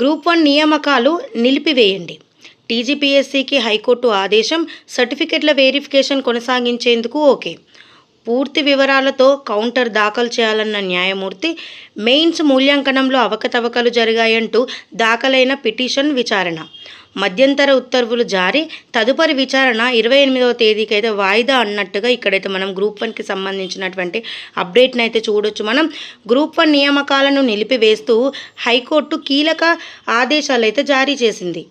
Group one నియామకాలు నిలిపివేయండి. టీజీపీఎస్సీకి high court ఆదేశం సర్టిఫికెట్ల వెరిఫికేషన్ కొనసాగించేందుకు ఓకే. పూర్తి వివరాలతో కౌంటర్ దాఖలు చేయాలన్న న్యాయమూర్తి మెయిన్స్ మూల్యాంకనంలో అవకతవకలు జరిగాయంటూ దాఖలైన పిటిషన్ విచారణ. మధ్యంతర ఉత్తర్వులు జారీ. తదుపరి విచారణ ఇరవై ఎనిమిదవ తేదీకి అయితే వాయిదా అన్నట్టుగా ఇక్కడైతే మనం గ్రూప్ వన్కి సంబంధించినటువంటి అప్డేట్ని అయితే చూడొచ్చు మనం. గ్రూప్ వన్ నియామకాలను నిలిపివేస్తూ హైకోర్టు కీలక ఆదేశాలు అయితే జారీ చేసింది.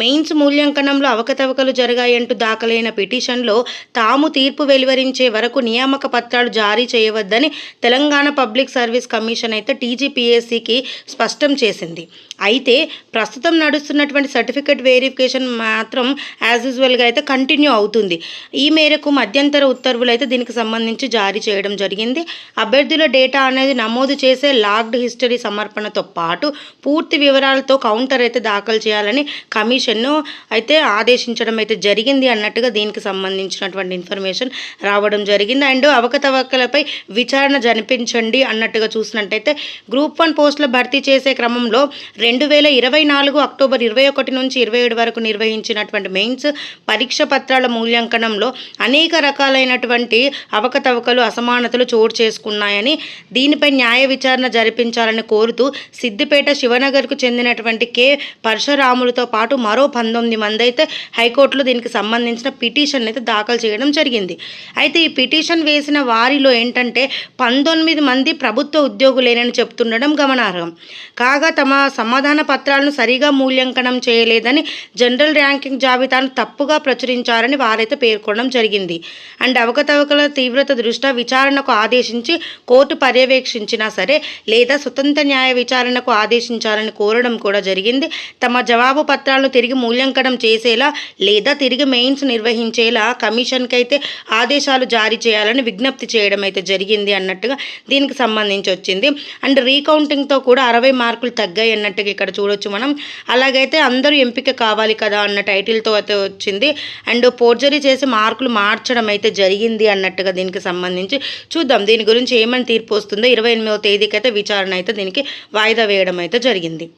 మెయిన్స్ మూల్యాంకనంలో అవకతవకలు జరిగాయంటూ దాఖలైన పిటిషన్లో తాము తీర్పు వెలువరించే వరకు నియామక పత్రాలు జారీ చేయవద్దని తెలంగాణ పబ్లిక్ సర్వీస్ కమిషన్ అయితే టీజీపీఎస్సీకి స్పష్టం చేసింది. అయితే ప్రస్తుతం నడుస్తున్నటువంటి సర్టిఫికెట్ వెరిఫికేషన్ మాత్రం యాజ్ యూజువల్గా అయితే కంటిన్యూ అవుతుంది. ఈ మేరకు మధ్యంతర ఉత్తర్వులు అయితే దీనికి సంబంధించి జారీ చేయడం జరిగింది. అభ్యర్థుల డేటా అనేది నమోదు చేసే లాగ్డ్ హిస్టరీ సమర్పణతో పాటు పూర్తి వివరాలతో కౌంటర్ అయితే దాఖలు చేయాలని కమిషన్ను అయితే ఆదేశించడం అయితే జరిగింది అన్నట్టుగా దీనికి సంబంధించినటువంటి ఇన్ఫర్మేషన్ రావడం జరిగింది. అండ్ అవకతవకలపై విచారణ జరిపించండి అన్నట్టుగా చూసినట్టయితే గ్రూప్ వన్ పోస్టుల భర్తీ చేసే క్రమంలో రెండు వేల ఇరవై నాలుగు అక్టోబర్ ఇరవై ఒకటి నుంచి ఇరవై ఏడు వరకు నిర్వహించినటువంటి మెయిన్స్ పరీక్ష పత్రాల మూల్యాంకనంలో అనేక రకాలైనటువంటి అవకతవకలు అసమానతలు చోటు చేసుకున్నాయని దీనిపై న్యాయ విచారణ జరిపించాలని కోరుతూ సిద్దిపేట శివనగర్కు చెందినటువంటి కె. పరశురాములతో పాటు మరో పంతొమ్మిది మంది అయితే హైకోర్టులో దీనికి సంబంధించిన పిటిషన్ అయితే దాఖలు చేయడం జరిగింది. అయితే ఈ పిటిషన్ వేసిన వారిలో ఏంటంటే పంతొమ్మిది మంది ప్రభుత్వ ఉద్యోగులేనని చెప్తుండడం గమనార్హం. కాగా తమ సమాధాన పత్రాలను సరిగా మూల్యాంకనం చేయలేదని జనరల్ ర్యాంకింగ్ జాబితాను తప్పుగా ప్రచురించారని వారైతే పేర్కొనడం జరిగింది. అండ్ అవకతవకల తీవ్రత దృష్ట్యా విచారణకు ఆదేశించి కోర్టు పర్యవేక్షించినా సరే లేదా స్వతంత్ర న్యాయ విచారణకు ఆదేశించాలని కోరడం కూడా జరిగింది. తమ జవాబు పత్రాలను తిరిగి మూల్యాంకనం చేసేలా లేదా తిరిగి మెయిన్స్ నిర్వహించేలా కమిషన్కి అయితే ఆదేశాలు జారీ చేయాలని విజ్ఞప్తి చేయడం అయితే జరిగింది అన్నట్టుగా దీనికి సంబంధించి వచ్చింది. అండ్ రీకౌంటింగ్తో కూడా అరవై మార్కులు తగ్గాయి అన్నట్టుగా ఇక్కడ చూడొచ్చు మనం. అలాగైతే అందరూ ఎంపిక కావాలి కదా అన్న టైటిల్తో అయితే వచ్చింది. అండ్ పోర్జరీ చేసి మార్కులు మార్చడం అయితే జరిగింది అన్నట్టుగా దీనికి సంబంధించి చూద్దాం. దీని గురించి ఏమని తీర్పు వస్తుందో ఇరవై ఎనిమిదవ తేదీకి అయితే విచారణ అయితే దీనికి వాయిదా వేయడం అయితే జరిగింది.